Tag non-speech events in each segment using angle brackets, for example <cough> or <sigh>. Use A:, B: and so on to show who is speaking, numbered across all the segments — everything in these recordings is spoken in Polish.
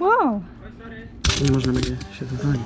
A: Wow.
B: Tu można będzie się wywalić.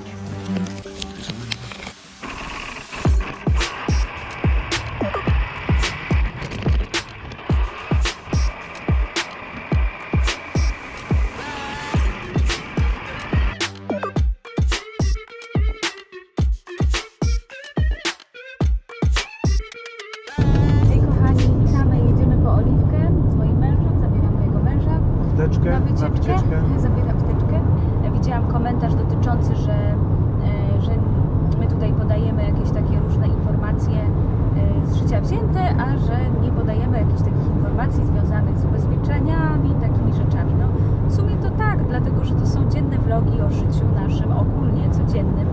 A: A że nie podajemy jakichś takich informacji związanych z ubezpieczeniami, takimi rzeczami. No w sumie to tak, dlatego że to są dzienne vlogi o życiu naszym ogólnie codziennym.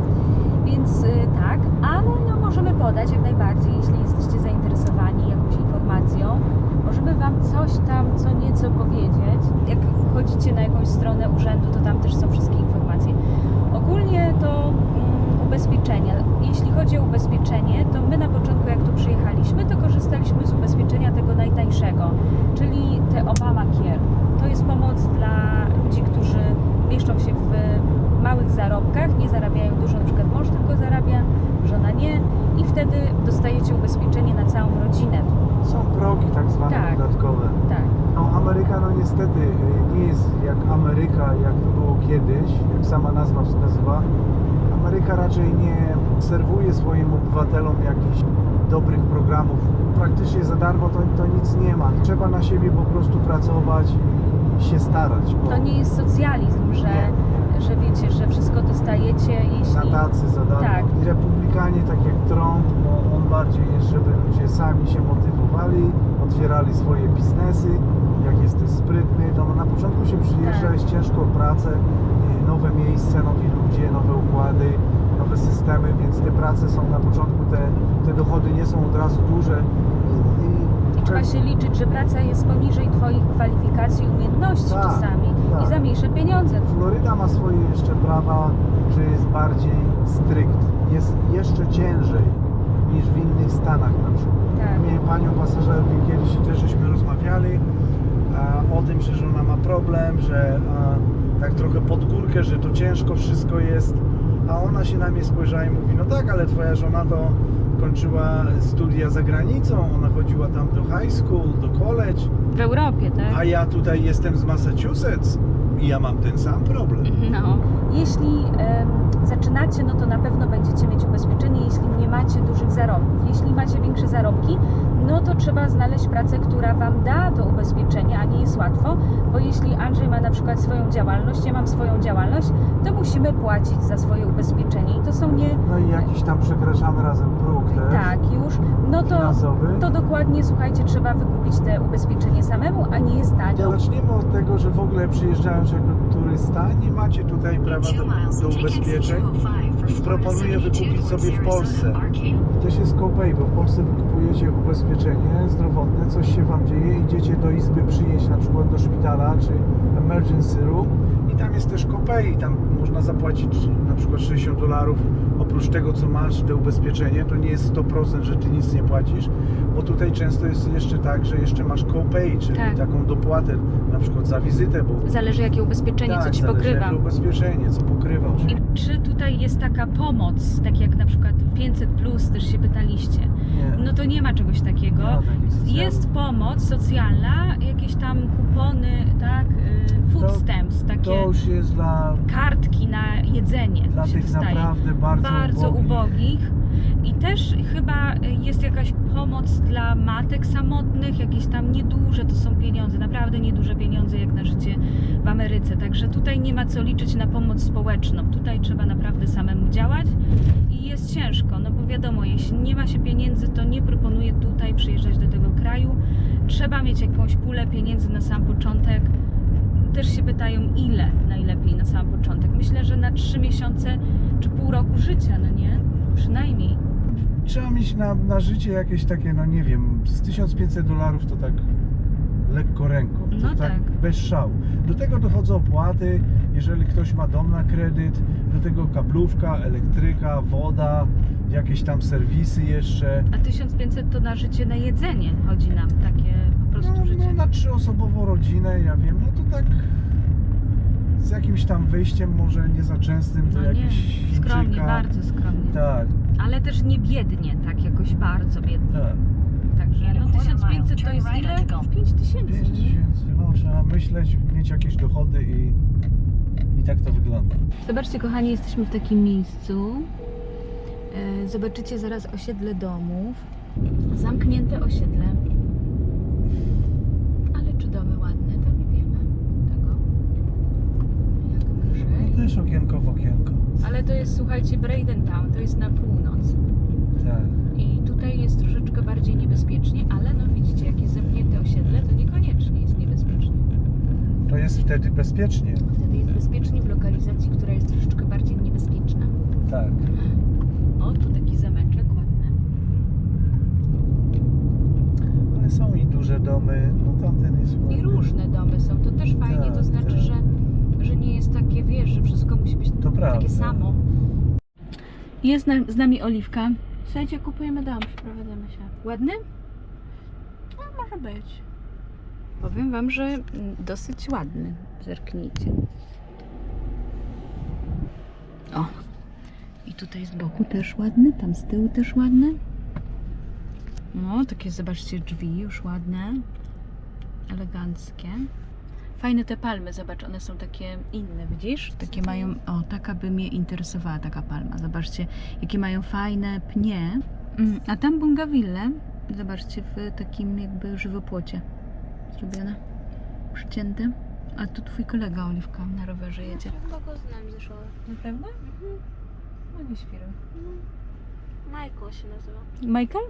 A: Więc y, tak, ale no, możemy podać jak najbardziej, jeśli jesteście zainteresowani jakąś informacją. Możemy Wam coś tam, co nieco powiedzieć. Jak wchodzicie na jakąś stronę urzędu, to tam też są wszystkie informacje. Ogólnie to ubezpieczenia. Jeśli chodzi o ubezpieczenie, to my na początku, jak tu przyjechaliśmy, to korzystaliśmy z ubezpieczenia tego najtańszego, czyli te Obamacare. To jest pomoc dla ludzi, którzy mieszczą się w małych zarobkach, nie zarabiają dużo, na przykład mąż tylko zarabia, żona nie i wtedy dostajecie ubezpieczenie na całą rodzinę.
C: Są progi tak zwane
A: Tak.
C: podatkowe.
A: Tak.
C: No Ameryka no niestety y, nie jest jak Ameryka, jak to było kiedyś, jak sama nazwa wskazywa. Ameryka raczej nie serwuje swoim obywatelom jakichś dobrych programów. Praktycznie za darmo to, to nic nie ma. Trzeba na siebie po prostu pracować i się starać. bo
A: To nie jest socjalizm, że,
C: Nie,
A: że wiecie, że wszystko dostajecie, jeśli...
C: na tacy za darmo.
A: Tak.
C: I republikanie, tak jak Trump, no, on bardziej jest, żeby ludzie sami się motywowali, otwierali swoje biznesy. Jak jesteś sprytny, to na początku się przyjeżdża,
A: Tak.
C: jest ciężko pracę, y, nowe miejsce, nowi ludzie, nowe układy, nowe systemy, więc te prace są na początku, te, te dochody nie są od razu duże. I,
A: I trzeba się liczyć, że praca jest poniżej Twoich kwalifikacji i umiejętności
C: Tak,
A: czasami
C: tak.
A: i za mniejsze pieniądze.
C: Floryda ma swoje jeszcze prawa, że jest bardziej strict, jest jeszcze ciężej niż w innych stanach na przykład.
A: Tak.
C: Miałem panią pasażerkę kiedyś i też żeśmy rozmawiali tym, że żona ma problem, że a, tak trochę pod górkę, że to ciężko wszystko jest, a ona się na mnie spojrzała i mówi, no tak, ale twoja żona to kończyła studia za granicą, ona chodziła tam do high school, do college,
A: W Europie, tak?
C: a ja tutaj jestem z Massachusetts i ja mam ten sam problem. <laughs>
A: No. Jeśli em, zaczynacie, no to na pewno będziecie mieć ubezpieczenie, jeśli nie macie dużych zarobków. Jeśli macie większe zarobki, no to trzeba znaleźć pracę, która Wam da to ubezpieczenie, a nie jest łatwo, bo jeśli Andrzej ma na przykład swoją działalność, ja mam swoją działalność, to musimy płacić za swoje ubezpieczenie i to są nie...
C: No i jakiś tam przekraczamy razem próg też.
A: Tak, już, no to,
C: Finansowy.
A: to dokładnie, słuchajcie, trzeba wykupić te ubezpieczenie samemu, a nie jest tanio.
C: Zaczniemy od tego, że w ogóle przyjeżdżając jako turysta, nie macie tutaj prawa do, do ubezpieczeń proponuję wykupić sobie w Polsce. Też jest copay, bo w Polsce wykupujecie ubezpieczenie zdrowotne, coś się Wam dzieje, idziecie do izby przyjeść na przykład do szpitala czy emergency room i tam jest też copay i tam można zapłacić na przykład 60 dolarów oprócz tego co masz te ubezpieczenie, to nie jest 100%, że Ty nic nie płacisz, bo tutaj często jest jeszcze tak, że jeszcze masz copay, czyli
A: Tak.
C: taką dopłatę na przykład za wizytę, bo
A: Zależy jakie ubezpieczenie, co
C: tak,
A: Ci
C: zależy,
A: pokrywa.
C: jakie ubezpieczenie, co pokrywa.
A: I czy tutaj jest taka pomoc, tak jak na przykład 500 plus też się pytaliście? No to nie ma czegoś takiego.
C: Nie ma takich socjalnych.
A: Jest pomoc socjalna, jakieś tam kupony, tak, y, food
C: To-
A: stamps, takie
C: To już jest dla,
A: kartki na jedzenie
C: dla
A: się
C: tych
A: dostaje.
C: naprawdę bardzo,
A: bardzo
C: ubogich.
A: ubogich. I też chyba jest jakaś pomoc dla matek samotnych, jakieś tam nieduże to są pieniądze, naprawdę nieduże pieniądze jak na życie w Ameryce. Także tutaj nie ma co liczyć na pomoc społeczną. Tutaj trzeba naprawdę samemu działać i jest ciężko, no bo wiadomo, jeśli nie ma się pieniędzy, to nie proponuję tutaj przyjeżdżać do tego kraju. Trzeba mieć jakąś pulę pieniędzy na sam początek. Też się pytają, ile najlepiej na sam początek. Myślę, że na trzy miesiące czy pół roku życia, no nie? Przynajmniej.
C: Trzeba mieć na, na życie jakieś takie, no nie wiem, z 1500 dolarów to tak lekko ręką. To
A: No tak.
C: Bez szału. Do tego dochodzą opłaty, jeżeli ktoś ma dom na kredyt, do tego kablówka, elektryka, woda, jakieś tam serwisy jeszcze.
A: A 1500 to na życie, na jedzenie chodzi nam takie po prostu
C: no,
A: życie.
C: no, na trzyosobową rodzinę, ja wiem, no to tak z jakimś tam wyjściem może nie za częstym, to
A: No
C: jakiś
A: skromnie, bardzo skromnie.
C: Tak,
A: Ale też nie biednie, tak jakoś bardzo biednie.
C: tak.
A: Także no 1500 to jest ile? 5000.
C: 5 tysięcy, no trzeba myśleć, mieć jakieś dochody i, i tak to wygląda.
A: Zobaczcie, kochani, jesteśmy w takim miejscu. E, Zobaczycie zaraz osiedle domów. Zamknięte osiedle. Ale czy domy ładne, to nie wiemy tego. Jak
C: No
A: wyżej.
C: też okienko w okienko.
A: Ale to jest, słuchajcie, Bradentown, to jest na północ.
C: Tak.
A: I tutaj jest troszeczkę bardziej niebezpiecznie, ale no widzicie, jak jest zamknięte osiedle, to niekoniecznie jest niebezpiecznie.
C: To jest wtedy bezpiecznie.
A: Wtedy jest bezpiecznie w lokalizacji, która jest troszeczkę bardziej niebezpieczna.
C: Tak.
A: O, tu taki zameczek ładny.
C: Ale są i duże domy, no tamten jest ładny.
A: I różne domy są, to też fajnie, to
C: Tak,
A: znaczy,
C: tak.
A: że, że nie jest takie, wiesz, że wszystko musi być
C: To prawda.
A: takie samo. Jest na, z nami Oliwka. Słuchajcie, kupujemy dom, przeprowadzamy się. Ładny? No, może być. Powiem Wam, że mm, dosyć ładny. Zerknijcie. O. I tutaj z boku też ładny, tam z tyłu też ładny. No, takie zobaczcie drzwi już ładne, eleganckie. Fajne te palmy, zobacz, one są takie inne, widzisz? Takie mają, o, taka by mnie interesowała taka palma. Zobaczcie, jakie mają fajne pnie. Mm, A tam bungawille, zobaczcie, w takim jakby żywopłocie zrobione, przycięte. A tu twój kolega Oliwka na rowerze jedzie.
D: Chyba go znam ze szkoły.
A: Naprawdę? No nie świruj.
D: Michael się nazywa.
A: Michael?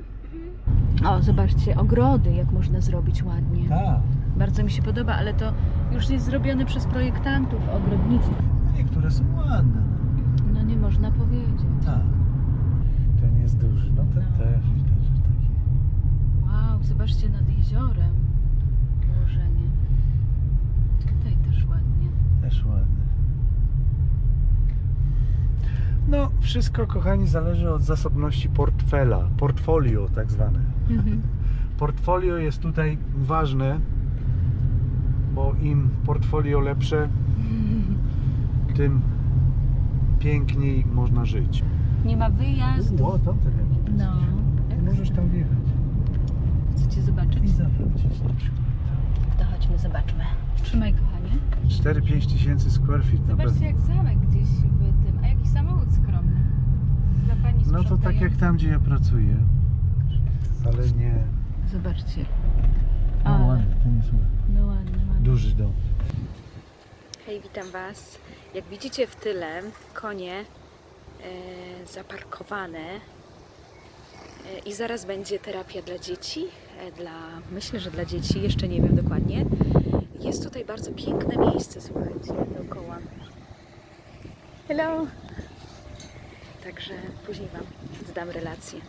A: O, zobaczcie, ogrody, jak można zrobić ładnie.
C: Tak.
A: Bardzo mi się podoba, ale to już jest zrobione przez projektantów ogrodnictwa.
C: Niektóre są ładne.
A: No nie można powiedzieć.
C: Tak. Ten jest duży, no ten
A: No.
C: też widać, że taki.
A: Wow, zobaczcie nad jeziorem położenie. Tutaj też ładnie.
C: Też ładny. No, wszystko, kochani, zależy od zasobności portfela, portfolio tak zwane. <laughs> Portfolio jest tutaj ważne, bo im portfolio lepsze, <laughs> tym piękniej można żyć.
A: Nie ma wyjazdu.
C: O, tamten jaki
A: No.
C: Możesz tam wjechać
A: Chcecie zobaczyć?
C: i zawrócić.
A: To chodźmy, zobaczmy. Trzymaj, kochanie.
C: 4-5 tysięcy square feet. na pewno.
A: Zobaczcie, jak zamek gdzieś tym. A jaki samochód skromny. Pani
C: No to tak jak tam, gdzie ja pracuję. Ale nie.
A: Zobaczcie.
C: No
A: Ale-
C: ładny, ten jest ładny.
A: No ładny, ładny.
C: Duży dom.
A: Hej, witam Was. Jak widzicie w tyle, konie e, zaparkowane e, i zaraz będzie terapia dla dzieci. E, dla, myślę, że dla dzieci, jeszcze nie wiem dokładnie. Jest tutaj bardzo piękne miejsce, słuchajcie, dookoła. Hello! Także później Wam zdam relację.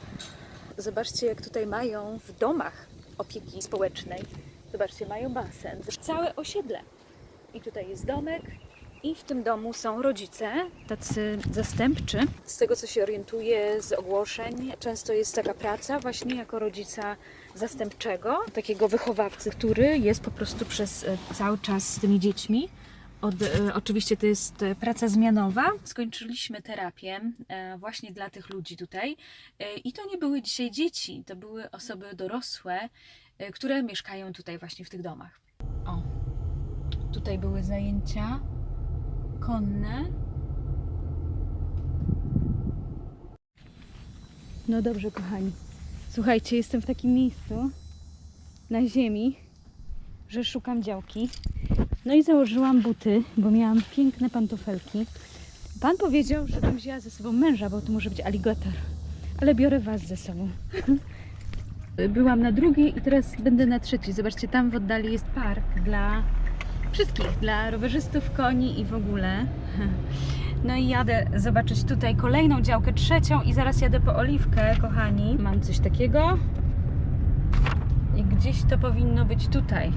A: Zobaczcie, jak tutaj mają w domach opieki społecznej. Zobaczcie, mają basen. Całe osiedle. I tutaj jest domek. I w tym domu są rodzice, tacy zastępczy. Z tego, co się orientuję z ogłoszeń, często jest taka praca właśnie jako rodzica zastępczego, takiego wychowawcy, który jest po prostu przez e, cały czas z tymi dziećmi. Od, e, oczywiście to jest e, praca zmianowa. Skończyliśmy terapię e, właśnie dla tych ludzi tutaj. I to nie były dzisiaj dzieci, to były osoby dorosłe, które mieszkają tutaj właśnie w tych domach. O, Tutaj były zajęcia konne. No dobrze, kochani. Słuchajcie, jestem w takim miejscu na ziemi, że szukam działki. No i założyłam buty, bo miałam piękne pantofelki. Pan powiedział, żebym wzięła ze sobą męża, bo to może być aligator. Ale biorę was ze sobą. <laughs> Byłam na drugiej i teraz będę na trzeciej. Zobaczcie, tam w oddali jest park dla wszystkich, dla rowerzystów, koni i w ogóle. <laughs> No i jadę zobaczyć tutaj kolejną działkę, trzecią i zaraz jadę po oliwkę, kochani. Mam coś takiego i gdzieś to powinno być tutaj.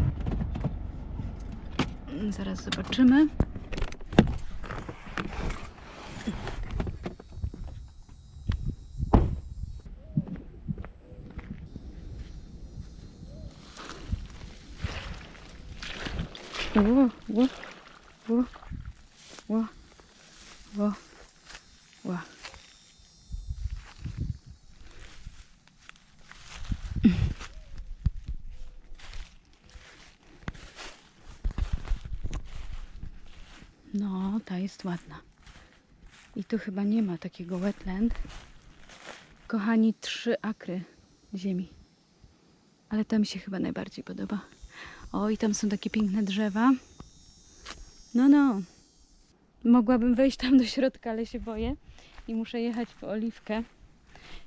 A: Zaraz zobaczymy. Ło, ło, ło, ło, ło, ło. Jest ładna. I tu chyba nie ma takiego wetland. Kochani, trzy akry ziemi. Ale to mi się chyba najbardziej podoba. O, i tam są takie piękne drzewa. No, no. Mogłabym wejść tam do środka, ale się boję. I muszę jechać po oliwkę.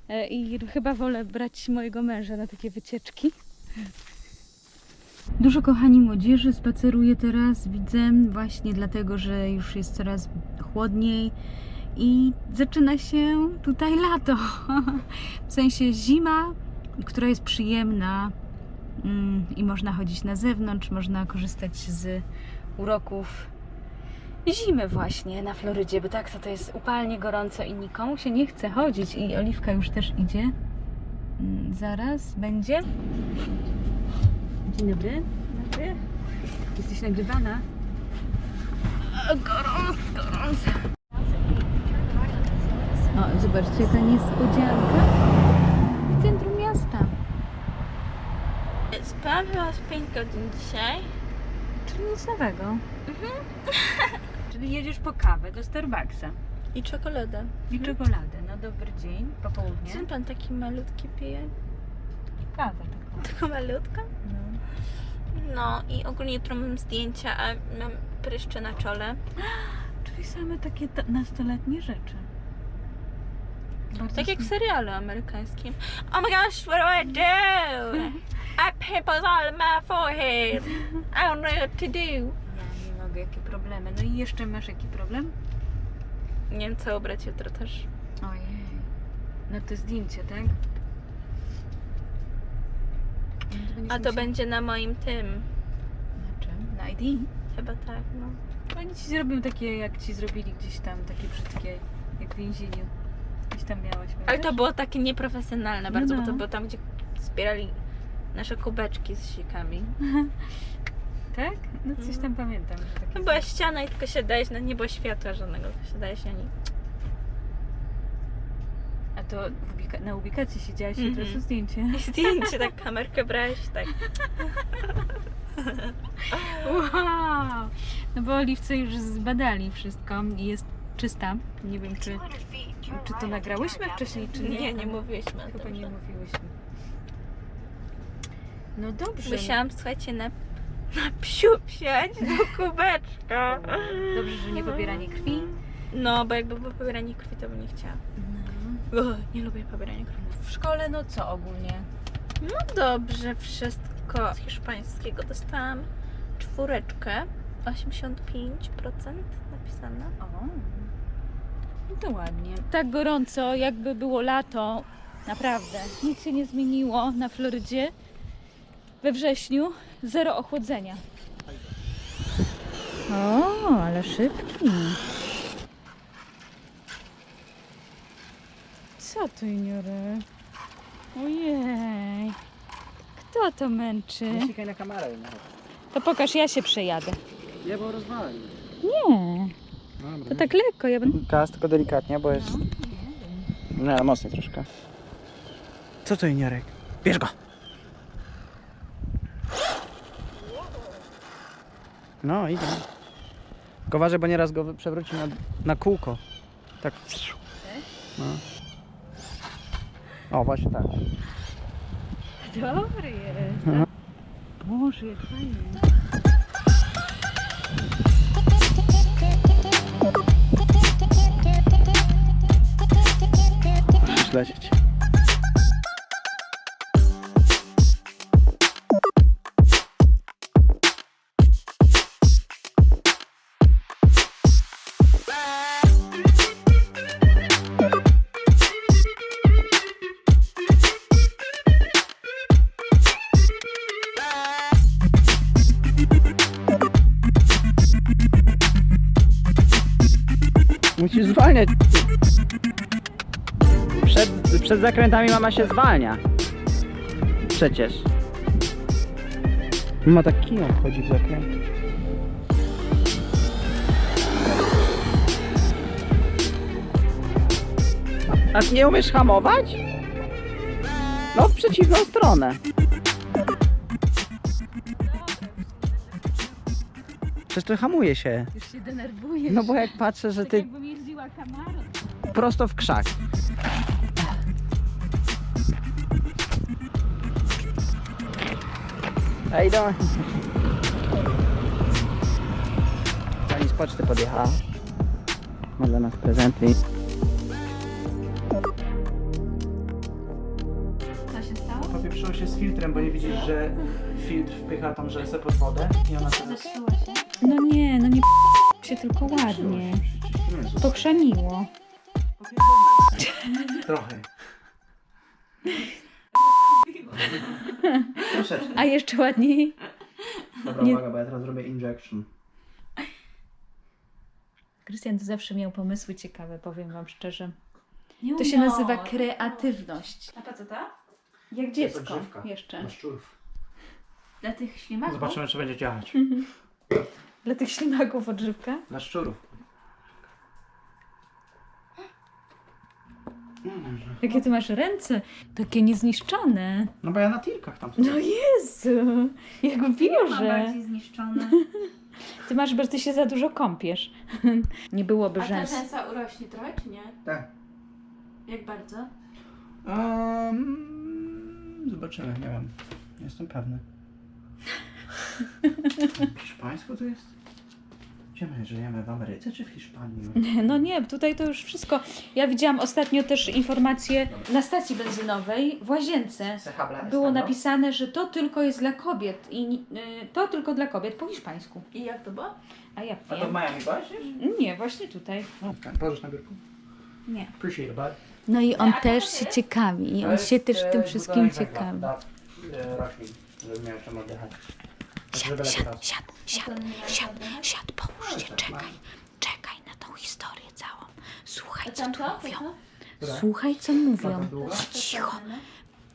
A: E, I chyba wolę brać mojego męża na takie wycieczki. Dużo kochani młodzieży spaceruje teraz, widzę, właśnie dlatego, że już jest coraz chłodniej i zaczyna się tutaj lato. <laughs> W sensie zima, która jest przyjemna mm, i można chodzić na zewnątrz, można korzystać z uroków zimy właśnie na Florydzie, bo tak to, to jest upalnie gorąco i nikomu się nie chce chodzić i Oliwka już też idzie. Mm, Zaraz będzie. Dzień dobry. Dobry. Jesteś nagrywana. Gorąc, gorąc. O, zobaczcie, jaka niespodzianka. W centrum miasta.
D: Spałam chyba z 5 godzin dzisiaj.
A: Czyli nic nowego. <laughs> Czyli jedziesz po kawę do Starbucksa
D: I czekoladę.
A: i czekoladę. No dobry dzień, popołudnie.
D: Czym pan taki malutki pije?
A: Kawę taką.
D: Tylko malutko?
A: No.
D: No i ogólnie jutro mam zdjęcia, a mam pryszcze na czole. <gasps>
A: Czyli same takie ta- nastoletnie rzeczy. Bardzo
D: Tak jak w serialu amerykańskim. Oh my gosh, what do I do? <laughs> I pimples all over my forehead. I don't know what to do.
A: Ja nie mogę, jakie problemy. No i jeszcze masz jaki problem?
D: Nie wiem co ubrać jutro też.
A: Ojej. No to zdjęcie, tak? No
D: A to będzie na moim tym.
A: Na czym? Na ID?
D: Chyba tak, no.
A: Oni ci zrobią takie, jak ci zrobili gdzieś tam, takie brzydkie, jak w więzieniu. Gdzieś tam miałaś.
D: Ale to było takie nieprofesjonalne
A: No
D: bardzo, bo
A: no.
D: to było tam, gdzie zbierali nasze kubeczki z sikami. <laughs>
A: Tak? No coś tam pamiętam. Że takie
D: No była ściana i tylko się dajesz, no nie było światła żadnego, to się dajesz ani.
A: A to ubika- na ubikacji siedziałaś i
D: Mhm.
A: teraz zdjęcie.
D: I <laughs> zdjęcie, tak kamerkę brałeś, tak. <laughs>
A: Wow! No bo oliwce już zbadali wszystko i jest czysta. Nie wiem, czy, czy to nagrałyśmy wcześniej, czy nie.
D: Nie, nie mówiłyśmy
A: Chyba nie mówiłyśmy. No dobrze.
D: Musiałam, słuchajcie, na, na psiu wsiąść do <laughs> kubeczka.
A: Dobrze, że nie pobieranie krwi.
D: No, bo jakby było pobieranie krwi, to bym nie chciała.
A: No.
D: Nie lubię pobierania krwi.
A: W szkole no co ogólnie?
D: No dobrze, wszystko z hiszpańskiego dostałam czwóreczkę, 85% napisane.
A: O, no to ładnie. Tak gorąco, jakby było lato. Naprawdę. Nic się nie zmieniło na Florydzie. We wrześniu zero ochłodzenia. O, ale szybki. Co to, juniory? Ojej. Kto to męczy?
B: Sikaj na kamerę.
A: To pokaż, ja się przejadę.
B: Ja bo rozwalę.
A: Nie,
B: Dobra.
A: to tak lekko. Ja będę...
B: Gaz tylko delikatnie, bo jest... No, mocniej troszkę. Co to juniorek? Bierz go! No, idę. Tylko uważaj, bo nieraz go przewróci na, na kółko. Tak. No. O, właśnie tak.
A: Dobry jest.
B: Mhm.
A: Boże, jak fajnie.
B: Przed, przed zakrętami mama się zwalnia. Przecież. Mama tak kiją wchodzi w zakręt. A ty nie umiesz hamować? No w przeciwną stronę. Przecież to hamuje się.
A: Już się denerwujesz.
B: No bo jak patrzę, że
A: tak
B: ty
A: jakbym jeździła
B: prosto w krzak. Ej, do. Pani z poczty podjechała. Ma dla nas prezenty.
A: Co się stało?
B: Popieprzyło się z filtrem, bo nie widzisz, że filtr wpycha tą rzęsę pod wodę i ona teraz...
A: Zepsuło się? No nie, no nie się tylko ładnie. Pokrzaniło.
B: Trochę. <laughs> Troszeczkę.
A: A jeszcze ładniej.
B: Dobra,
A: Nie-
B: uwaga, bo ja teraz zrobię injection.
A: Krystian to zawsze miał pomysły ciekawe, powiem wam szczerze. To się nazywa kreatywność.
D: A po co to?
A: Jak
B: jest
A: dziecko
B: odżywka.
A: jeszcze.
B: Na szczurów.
D: Dla tych ślimaków?
B: Zobaczymy, czy będzie działać. <laughs>
A: Dla tych ślimaków odżywka.
B: Dla szczurów.
A: Jakie ty masz ręce? Takie niezniszczone.
B: No bo ja na tirkach tam
A: No Jezu, jak
D: Ma
A: biorze.
D: bardziej zniszczone. <laughs>
A: Ty masz, bo ty się za dużo kąpiesz. <laughs> Nie byłoby
D: A ta
A: rzęs.
D: rzęsa urośnie trochę, czy nie?
B: Tak.
D: Jak bardzo?
B: Um, zobaczymy, nie wiem. Nie jestem pewny. <laughs> Hiszpańsko to jest? Gdzie my żyjemy? W Ameryce czy w Hiszpanii? <laughs>
A: No nie, tutaj to już wszystko. Ja widziałam ostatnio też informację na stacji benzynowej w Łazience. Było napisane, że to tylko jest dla kobiet i y, to tylko dla kobiet po hiszpańsku.
D: I jak to było?
A: A ja
B: A to w
A: wiem.
B: Miami byłaś?
A: Nie, właśnie tutaj.
B: No, tak. Położysz na biurku.
A: Nie.
B: Appreciate it, bud.
A: No i on
D: A to
A: też
D: to
A: się ciekawi i on się też
B: e,
A: tym wszystkim
B: budowanie węgla.
A: ciekawi.
B: E, roślin, żeby miał czym oddychać. Tak, lepiej rosł.
A: siad,
D: siad, siad,
A: siad, połóż
B: się, czekaj.
A: czekaj na tą historię całą. Słuchaj,
D: A? To co?
B: Które?
A: Słuchaj, co mówią. Cicho.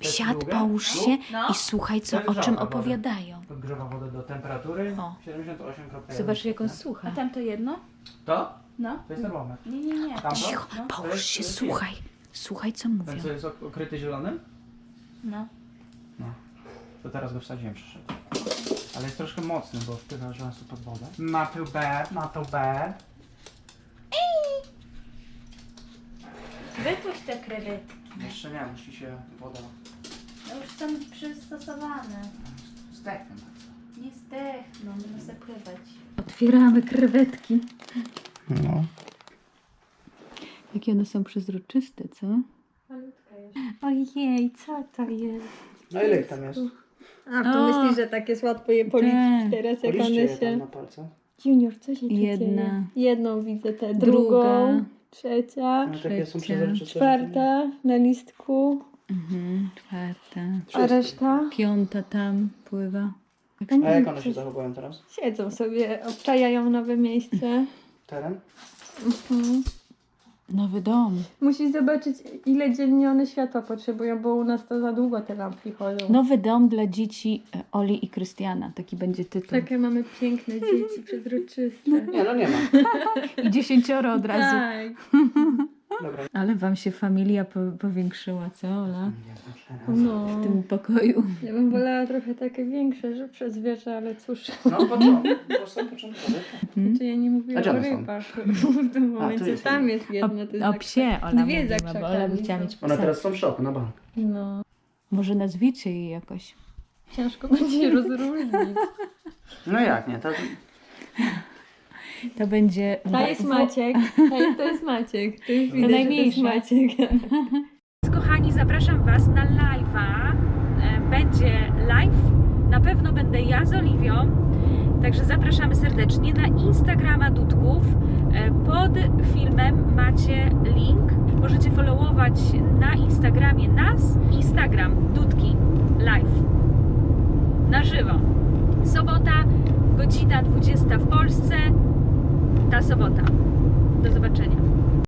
B: To
A: Siad, połóż
B: Tu?
A: się
D: No.
A: i słuchaj, co,
B: To
A: o czym opowiadają.
B: Podgrzewa wodę do temperatury
A: O.
B: 78,1.
A: Zobacz, jak on
D: A
A: słucha.
D: tamto jedno?
B: To?
D: No.
B: To jest termometr.
D: Nie, nie, nie.
B: Tamto?
A: Cicho,
D: No.
B: To
A: połóż się,
B: to
A: słuchaj. Słuchaj, co
B: Ten
A: mówią.
B: co jest ok- okryty zielonym?
D: No.
B: To teraz go wsadziłem przyszedł. Ale jest troszkę mocny, bo wpływa rzęsy pod wodę. Not too bad, not too bad.
D: Wypuść te krewetki.
B: Jeszcze nie, musi się woda
D: No już są przystosowane.
B: zdechnie. tak
D: Nie zdechną, będą zapływać.
A: Otwieramy krewetki.
B: No.
A: Jakie one są przezroczyste, co?
D: Malutka jest.
A: Ojej, co to jest?
B: No ile ich tam jest?
E: A, to
A: O.
E: myślisz, że tak jest łatwo je policzyć
A: Tak.
E: teraz, jak
B: Policzcie
E: one
B: je tam
E: się...
B: na palce.
E: Junior, co się tu
A: Jedna.
E: dzieje? Jedną widzę tę,
A: Druga.
E: drugą, trzecia,
B: takie są
A: Trzecia.
B: przezroczyste.
E: czwarta na listku,
A: Mhm, czwarta.
E: a reszta
A: Piąta tam pływa.
B: A jak one się zachowują teraz?
E: siedzą sobie, obczajają nowe miejsce.
B: Teren?
E: Mhm.
A: Nowy dom.
E: Musisz zobaczyć, ile dziennie one światła potrzebują, bo u nas to za długo te lampki chodzą.
A: Nowy dom dla dzieci e, Oli i Krystiana. Taki będzie tytuł.
E: Takie mamy piękne dzieci, przezroczyste.
B: Nie, no nie ma. <laughs>
A: I dziesięcioro od razu.
E: Tak. <laughs>
B: Dobra.
A: Ale wam się familia po, powiększyła, co Ola?
B: Nie, znaczy,
E: No.
A: W tym pokoju.
E: Ja bym wolała trochę takie większe, że przez zwierzę, ale cóż.
B: No, początek. Po prostu początkowy.
E: Czy ja nie mówię o
B: one są?
E: rybach. W tym momencie
B: jest
E: tam jest jedna. to jest
A: O
E: tak-
A: psie Ola
E: Dwie
A: mówiła, bo Ola by chciała
E: są.
A: mieć
B: One
A: psa.
B: teraz są w szoku na bank.
E: No.
A: Może nazwijcie jej jakoś.
E: Ciężko będzie rozróżnić.
B: No jak nie? To...
A: To będzie...
E: To jest Maciek. <laughs> To jest, to jest Maciek. To już widać, to jest. Maciek. <laughs>
A: Kochani, zapraszam Was na live'a. E, Będzie live. Na pewno będę ja z Oliwią. Także zapraszamy serdecznie na Instagrama Dudków. E, Pod filmem macie link. Możecie followować na Instagramie nas. Instagram Dudki live. Na żywo. Sobota, godzina 20 w Polsce. Ta sobota. Do zobaczenia.